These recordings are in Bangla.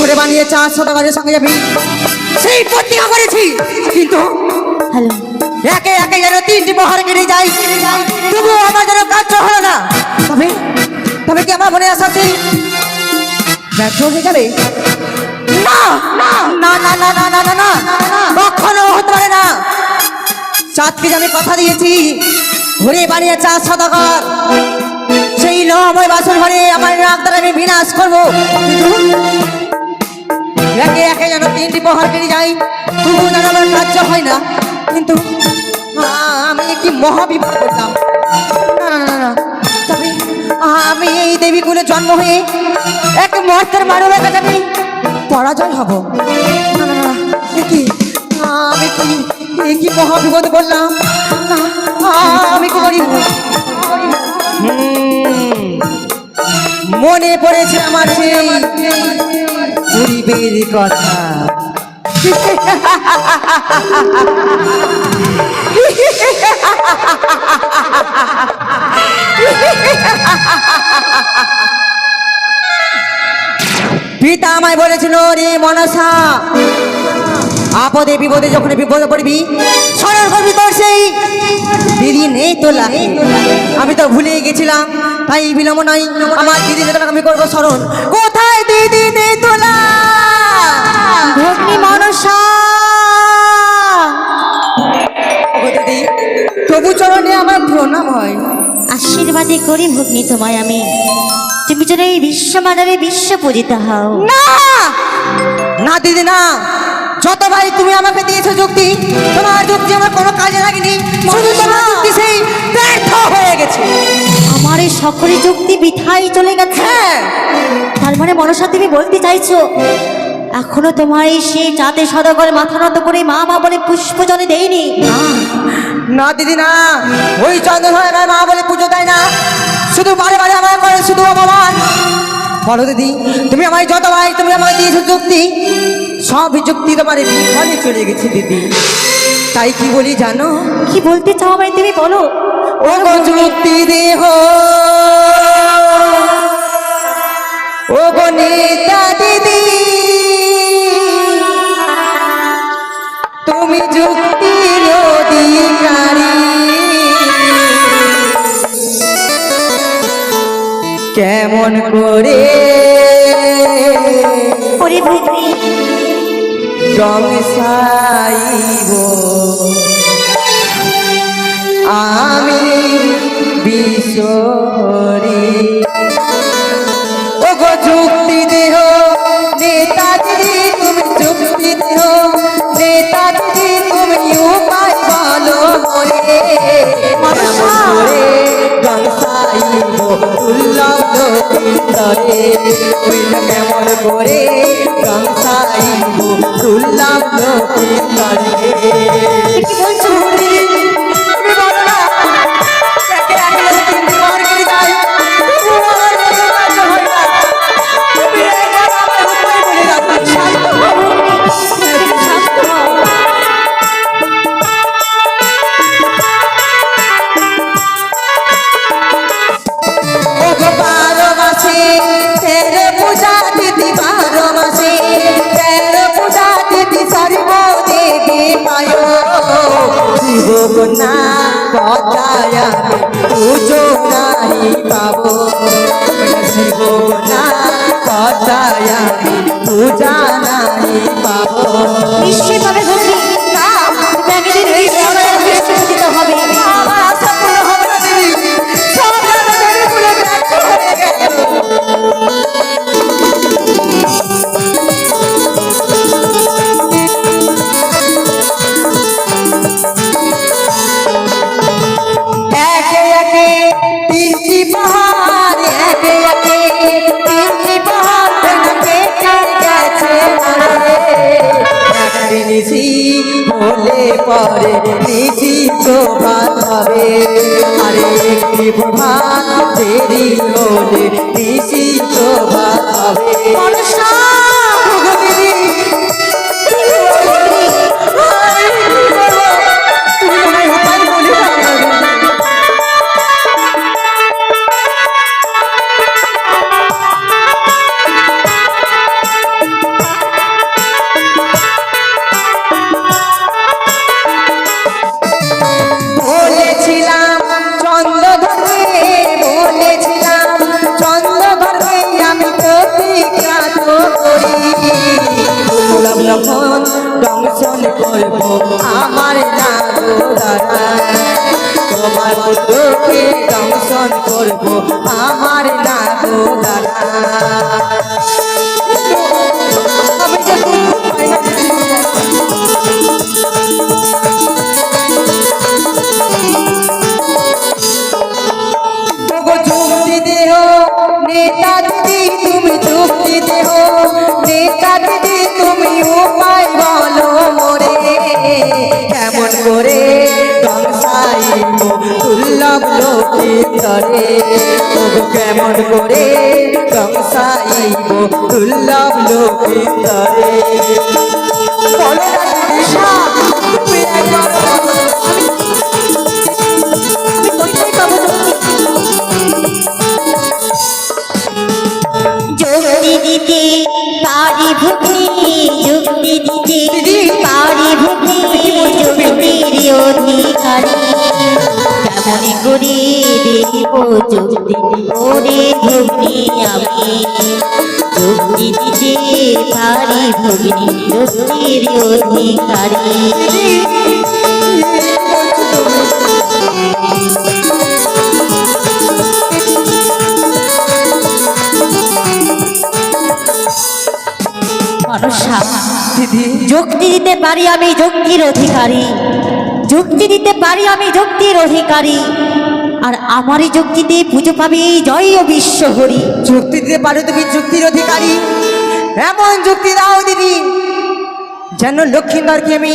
করে বানিয়ে চা সদাগরের সঙ্গে যাবি। সেই প্রতিজ্ঞা করেছি। কিন্তু হ্যালো। একে একে যেন তিনটি বহার কেটে যাই তবু আমার যেন কার্য হলো না। তবে তবে কি আমার মনে আসা সেই ব্যর্থ হয়ে যাবে? না না না না না না না না কখনো হতে পারে না। চাঁদকে আমি কথা দিয়েছি ঘুরে বানিয়ে চাঁদ সদাগর সেই লময় বাসন ঘরে আমার রাগ আমি বিনাশ করব। একে একে যেন তিনটি প্রহার কেটে যাই তবু যেন আমার কার্য হয় না। কিন্তু আমি একটি মহাবিপদ করলাম। আমি এই দেবীকুলে জন্ম হয়ে এক মর্তের মানবের কাছে আমি পরাজয় হব। না আমি কি কি মহাবিপদ না, আমি করি মনে পড়েছে আমার সেই গরিবের কথা। পিতা আমায় বলেছিল, রে মনসা, আপদে বিপদে যখন বিপদে পড়বি, স্মরণ করবি তোর সেই দিদি নেই তোলা। আমি তো ভুলে গেছিলাম, তাই বিলম্ব নাই। আমার দিদি আমি করব স্মরণ তোলা। ভগ্নি মনসা চরণে আমার প্রণাম হয়। আশীর্বাদে করি ভগ্নি তোমায় আমি। তুমি যেন এই বিশ্ব মাদারে বিশ্ব পূজিত হও। না! না দিদি না। যত ভাই তুমি আমাকে দিয়েছ যুক্তি তোমার যুক্তি আমার কোনো কাজে লাগেনি। শুধু তোমার যুক্তি সেই ব্যর্থ হয়ে গেছে। আমার এই সকল যুক্তি বিথাই চলে গেছে। হ্যাঁ। তার মানে মনসা তুমি বলতে চাইছো এখনও তোমার এই সেই চাঁদে সদাগর মাথা নত করে মা মা বলে পুষ্প জলে দেয়নি? না, না দিদি না ওই চন্দ্রধরের গায়ে মা বলে পুজো দেয় না। শুধু বারে বারে আমার করে শুধু অপমান। বলো দিদি তুমি আমায় যত ভাই তুমি আমায় দিয়েছ যুক্তি সব যুক্তি তোমার বিফলে চলে গেছে দিদি। তাই কি বলি জানো? কি বলতে চাও আমায় তুমি বলো। ও যুক্তি দেহ। ও গো নেতা দিদি। তুমি যুক্তির অধিকারী কেমন করে? ওরে সংসাইব আমি বিশরি ওগো যুক্তি দেহ নেতাজি তুমি যুক্তি দেহ নেতাজি তুমি উপায় বলো মনে। মনে উল্লাস ভিতরে হইল কেমন করে সংসারিব উল্লাস কথায় পুজো নাই পাবো শিব না কথায় পূজা নাই পাবো নিশ্চয়ই পরে লিখিত তো হবে। আরে একটি ভাত দেরি হলে তো ভাত হবে। আমার দুঃখে দংশন করব। আমার কেমন করে সংসাইব দুর্লভ তুমি একবার বলো। যুক্তি দিতে পারি ভুগনি কেমন করে দেব যুক্তি করে ভুগনি আমি। যুক্তি দিতে পারি ভুগনি যুক্তির অধিকারী। মানুষা দিদি। যুক্তি দিতে পারি আমি যুক্তির অধিকারী। যুক্তি দিতে পারি আমি যুক্তির অধিকারী। আর আমারই যুক্তিতে পুজো পাবে জয় ও বিশ্ব হরি। যুক্তি দিতে পারো তুমি যুক্তির অধিকারী। এমন যুক্তি দাও দিদি যেন লক্ষ্মীন্দরকে আমি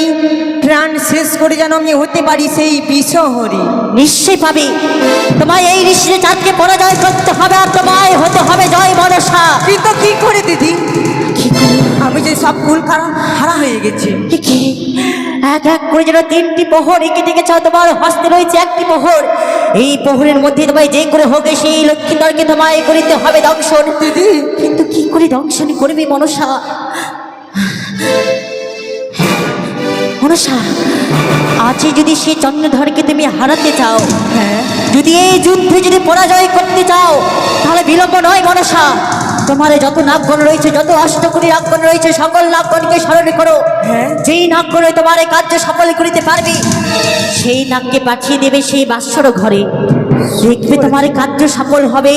প্রাণ শেষ করে যেন আমি হতে পারি সেই বিশ্বহরি নিশ্চয় পাবে। তোমায় এই ঋষির চাঁদকে পরাজয় করতে হবে আর তোমায় হতে হবে জয় মনসা কিন্তু কি করে দিদি? আমি যে সব কুল কারণ হারা হয়ে গেছি। কি কি? এক এক করে যেন তিনটি প্রহর এঁকে চাও তোমার হস্তে রয়েছে একটি প্রহর। এই প্রহরের মধ্যে তোমায় যে করে হোক সেই লক্ষ্মীন্দরকে তোমায় করিতে হবে দংশন। দিদি কিন্তু কি করে দংশন করবে মনসা? মনসা আছে যদি সে চন্দ্রধরকে তুমি হারাতে চাও হ্যাঁ। যদি এই যুদ্ধে যদি পরাজয় করতে চাও তাহলে বিলম্ব নয় মনসা। তোমার যত নাগগণ রয়েছে যত অষ্টকরী নাগগণ রয়েছে সকল নাগগণকে স্মরণ করো। হ্যাঁ। যেই নাগগণ তোমার এই কার্য সফল করিতে পারবে সেই নাগকে পাঠিয়ে দেবে সেই বাৎসর ঘরে। দেখবে তোমার কার্য সফল হবে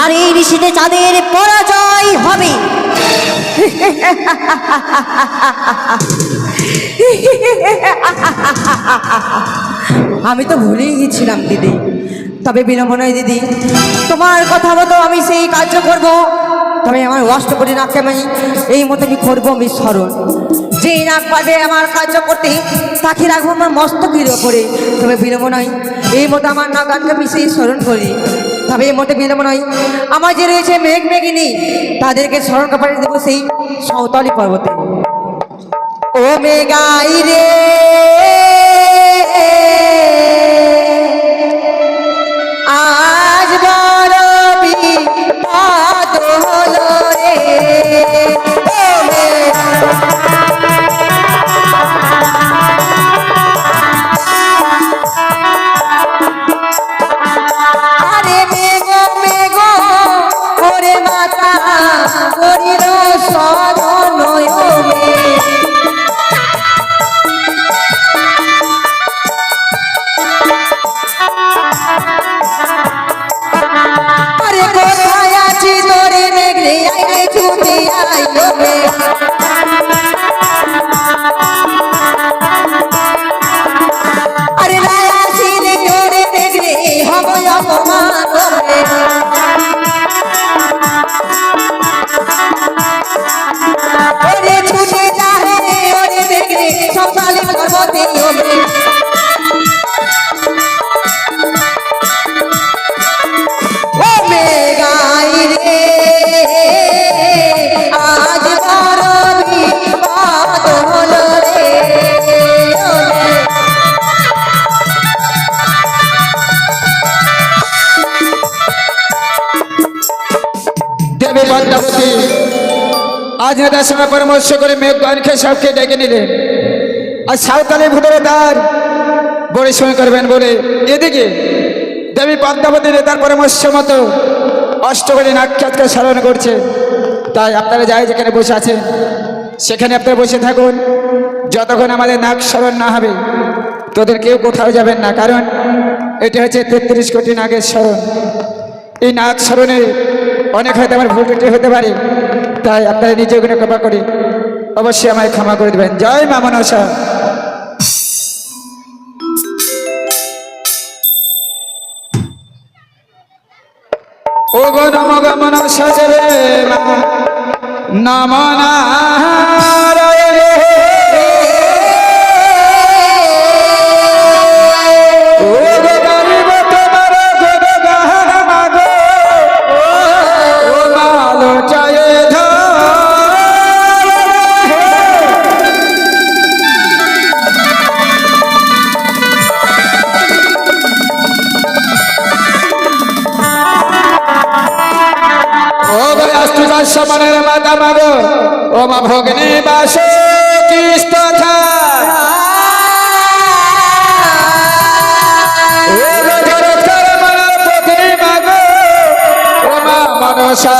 আর এই ঋষিতে চাঁদের পরাজয় হবে। আমি তো ভুলেই গেছিলাম দিদি। তবে বিলম্ব নয় দিদি তোমার কথা মতো আমি সেই কার্য করব। তবে আমার অষ্টপতি নাককে আমি এই মতো আমি করব, আমি স্মরণ যেই নাক পাবে আমার কার্য করতে, তাকে রাখব আমার মস্তকের ওপরে। তবে বিলম্ব নয়, এই মতো আমার না নাগানকে আমি সেই স্মরণ করি। তবে এই মতো বিলম্ব নয়, আমার যে রয়েছে মেঘ মেঘিনী, তাদেরকে স্মরণ করে দেবো সেই সাঁওতালি পর্বতে। ও মেঘাই রে! 如你的 আজ নেতার সঙ্গে পরামর্শ করে মেঘগণকে সবকে ডেকে নিলেন আর সাঁওতালি ভূতরে তার পরিশ্রম করবেন বলে এদিকে দেবী পদ্মাবতী নেতার পরামর্শ মতো অষ্টকরী নাক্ষাতকে স্মরণ করছে। তাই আপনারা যাই যেখানে বসে আছেন, সেখানে আপনারা বসে থাকুন। যতক্ষণ আমাদের নাক স্মরণ না হবে, তোদের কেউ কোথাও যাবেন না। কারণ এটা হচ্ছে তেত্রিশ কোটি নাগের স্মরণ। এই নাক স্মরণে অনেক হয়তো আমার ভুল হতে পারে। তাই আপনারা নিজে ওখানে কৃপা করি। অবশ্যই আমায় ক্ষমা করে দেবেন। জয় মা মনসা। ও গো নম গমন মনসা নমনা মনসা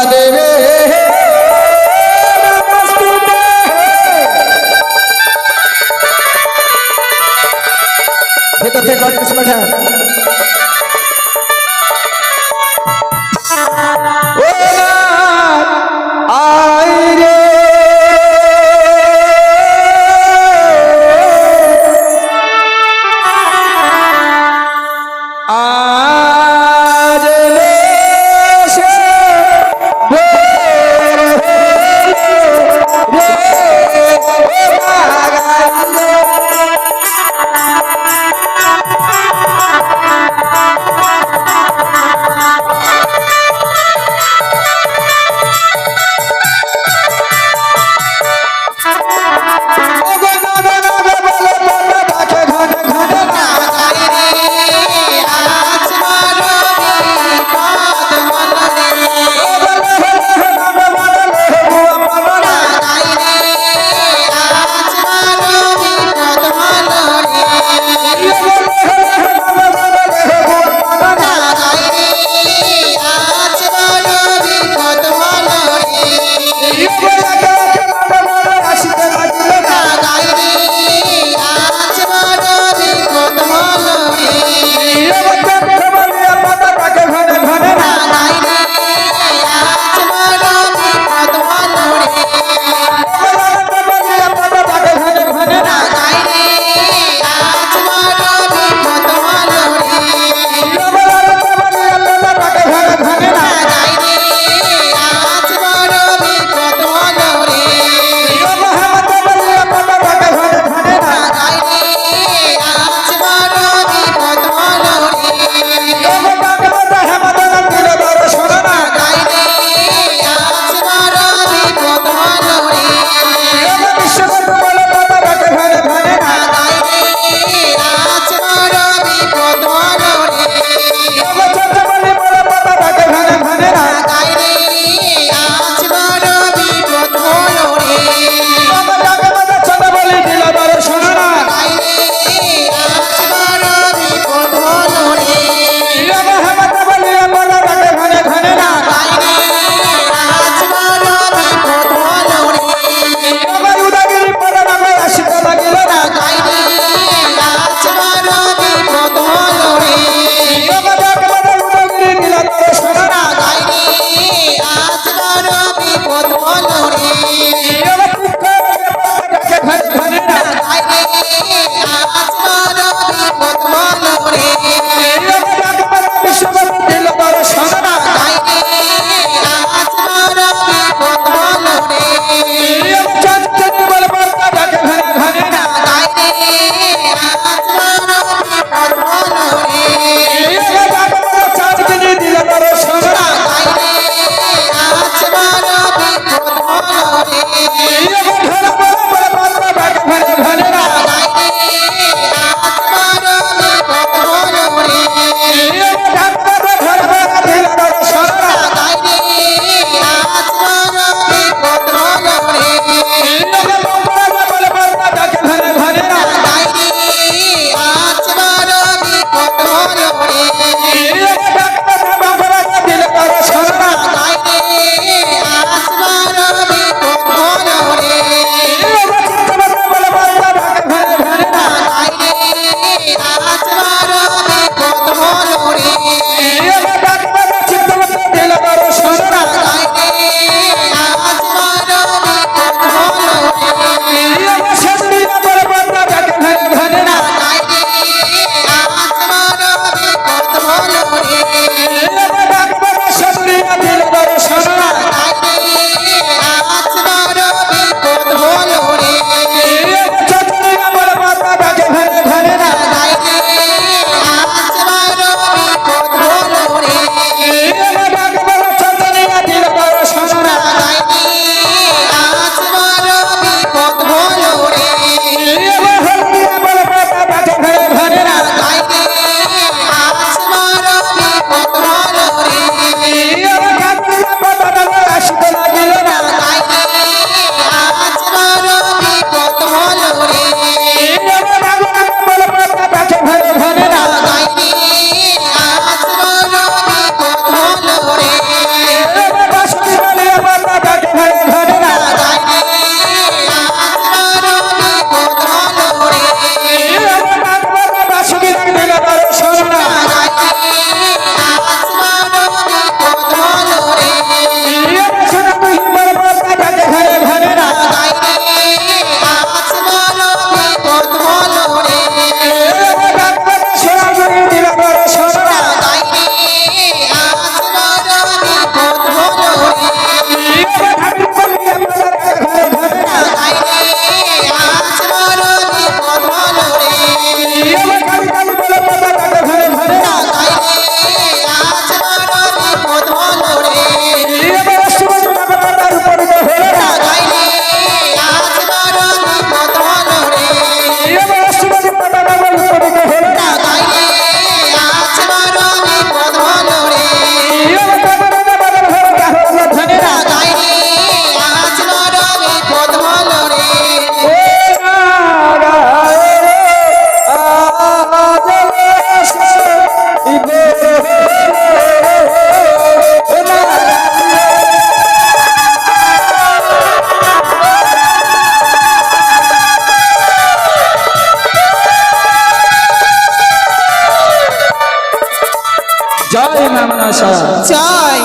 জয় মামনাসা জয়।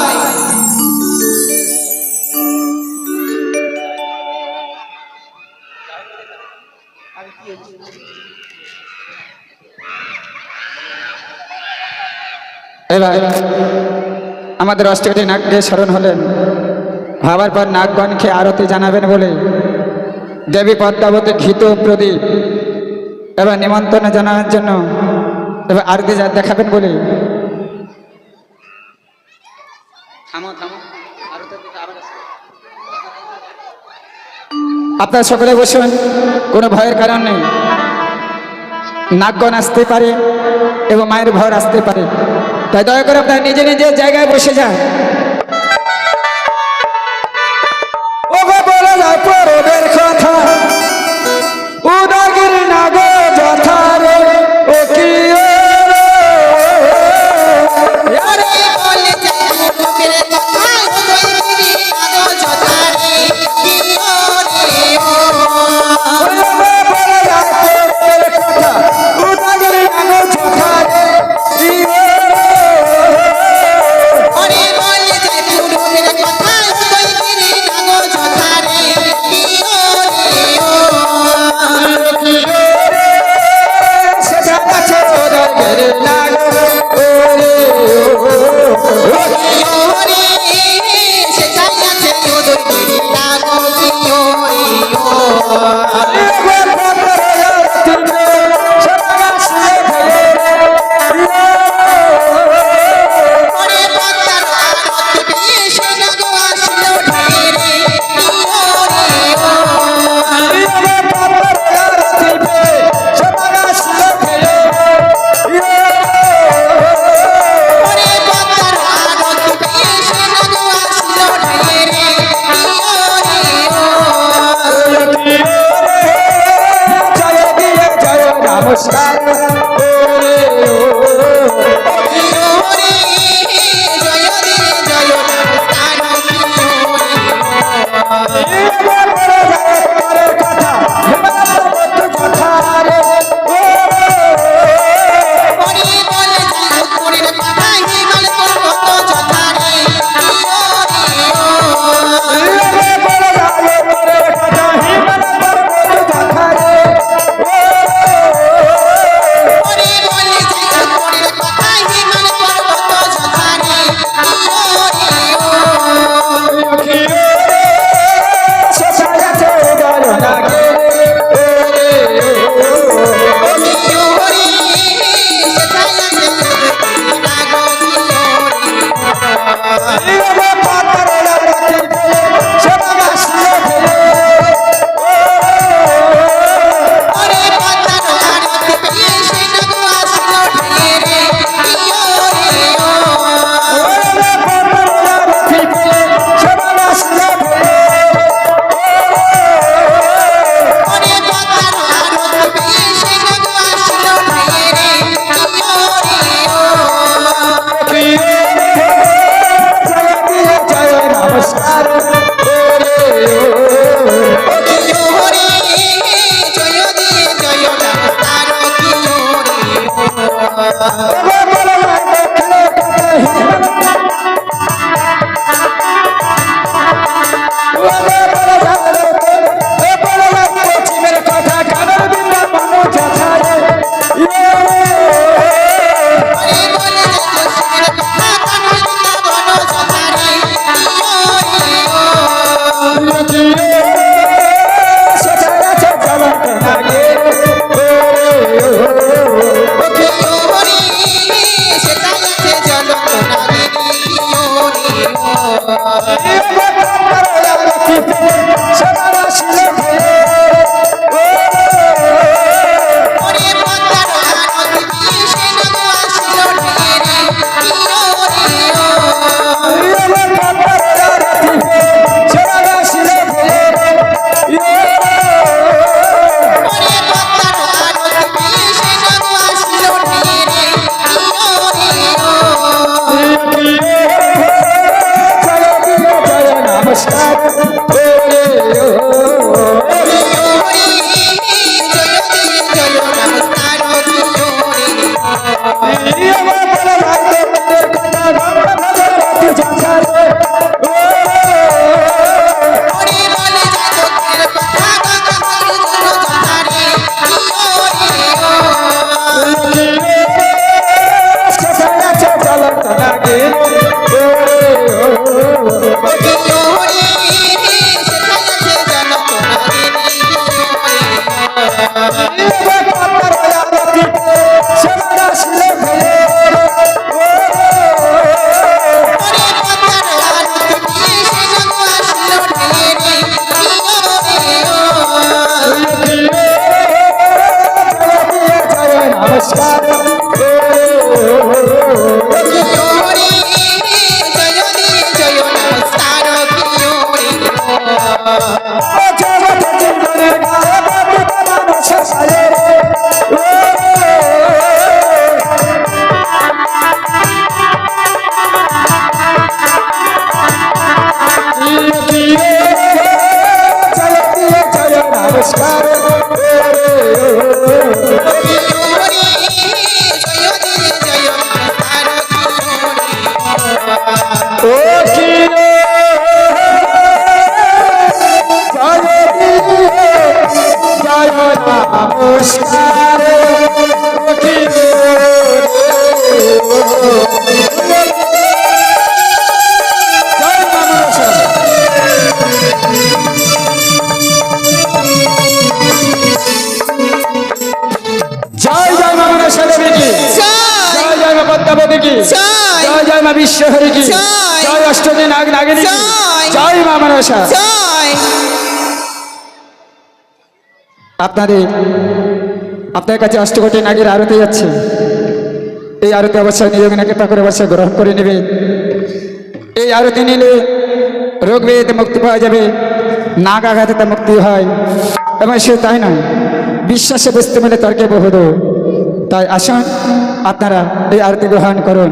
এবার আমাদের অষ্টকালী নাগকে স্মরণ হলেন। ভাবার পর নাগগণকে আরতি জানাবেন বলে দেবী পদ্মাবতী ঘিত প্রদীপ এবার নিমন্ত্রণ জানানোর জন্য এবার আরতি দেখাবেন বলে আপনার আপনারা সকলে বসুন, কোনো ভয়ের কারণ নেই। নাগগণ আসতে পারে এবং মায়ের ভয় আসতে পারে। তাই দয়া করে আপনার নিজে নিজে জায়গায় বসে যান। জয়। আপনাদের আপনার কাছে অষ্টকোটি নাগের আরতি যাচ্ছে এই আরতি অবশ্যই নিয়োগ নাকেতা করে অবশ্যই গ্রহণ করে নেবে। এই আরতি নিলে রোগ বেদ মুক্তি পাওয়া যাবে নাগ আঘাতে মুক্তি হয়। এবং সে তাই নয় বিশ্বাসে বুঝতে মিলে তর্কে বহুদ তাই আসুন আপনারা এই আরতি গ্রহণ করুন।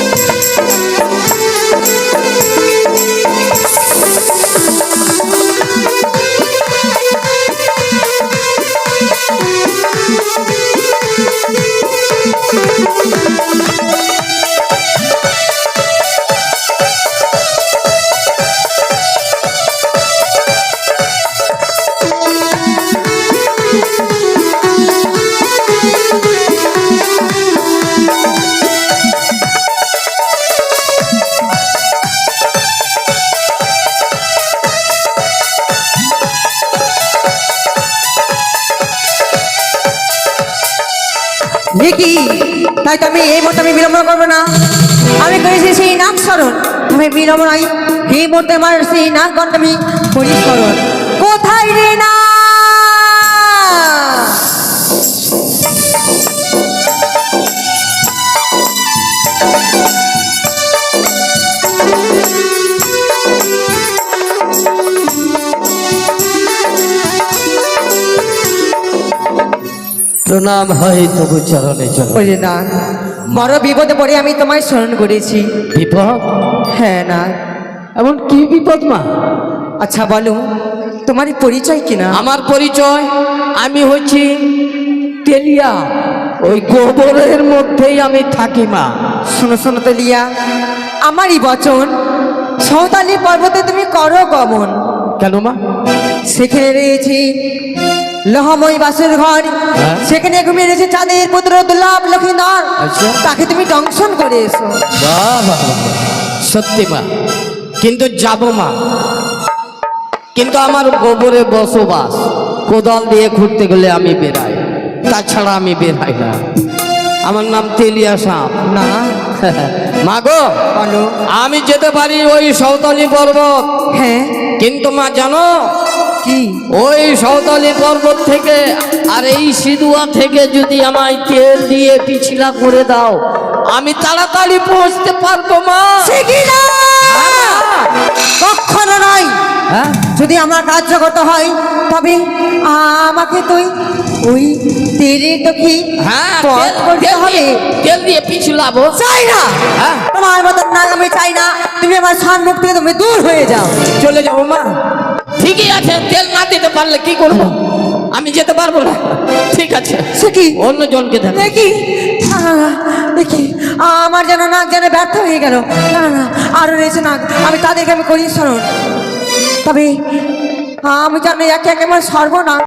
দেখি করেছি সেই নাক স্মরণ আমি বিলম্ব নাই এই মুহূর্তে আমার সেই নাক গণটা আমি পরিস্মরণ কোথায় রে না প্রণাম হয় তবু চরণে চরণ। না বড় বিপদে পড়ে আমি তোমায় স্মরণ করেছি। বিপদ? হ্যাঁ না। এমন কি বিপদ মা? আচ্ছা বলো তোমার পরিচয় কিনা আমার পরিচয় আমি হচ্ছি তেলিয়া। ওই গোবরের মধ্যেই আমি থাকি মা। শোনো শোনো তেলিয়া আমারই বচন। সৌতালি পর্বতে তুমি করো গমন। কেন মা? সেখানে রয়েছে লহময় বাসুর ঘর। হ্যাঁ। সেখানে ঘুমিয়ে রয়েছে চাঁদের পুত্র দুর্লভ লক্ষ্মীধর আচ্ছা। তাকে তুমি দংশন করে এসো। সত্যি মা। কিন্তু যাব মা। কিন্তু আমার গোবরে বসবাস। কোদাল দিয়ে ঘুরতে গেলে আমি বেরাই তাছাড়া আমি বেরাই না। আমার নাম তেলিয়া সাপ। না। মা গো বলো। আমি যেতে পারি ওই সৌতালি পর্বত। হ্যাঁ। কিন্তু মা জানো কি? ওই সৌতালি পর্বত থেকে আর এই সিধুয়া থেকে যদি আমায় তেল দিয়ে পিছিলা করে দাও আমি তাড়াতাড়ি পৌঁছতে পারব মা। কখনো নয়। হ্যাঁ? যদি আমার কার্য করতে হয় তবে আমাকে তুই ওই তেলের তো কি হ্যাঁ পথ তেল- করতে তেল হবে। দিয়ে- তেল দিয়ে পিছলাবো চাই না। হ্যাঁ। তোমার মতন না আমি চাই না। তুমি আমার সম্মুখ থেকে তুমি দূর হয়ে যাও। চলে যাব মা। ঠিকই আছে তেল না দিতে পারলে কি করব? আমি যেতে পারব না। ঠিক আছে। সে কি? অন্য জনকে দেখ। দেখি দেখি। আমার যেন নাক যেন ব্যর্থ হয়ে গেল। না না আরও রয়েছে নাক। আমি তাদেরকে আমি করি স্মরণ তবে আমি জানি একে একে আমার সর্বনাশ।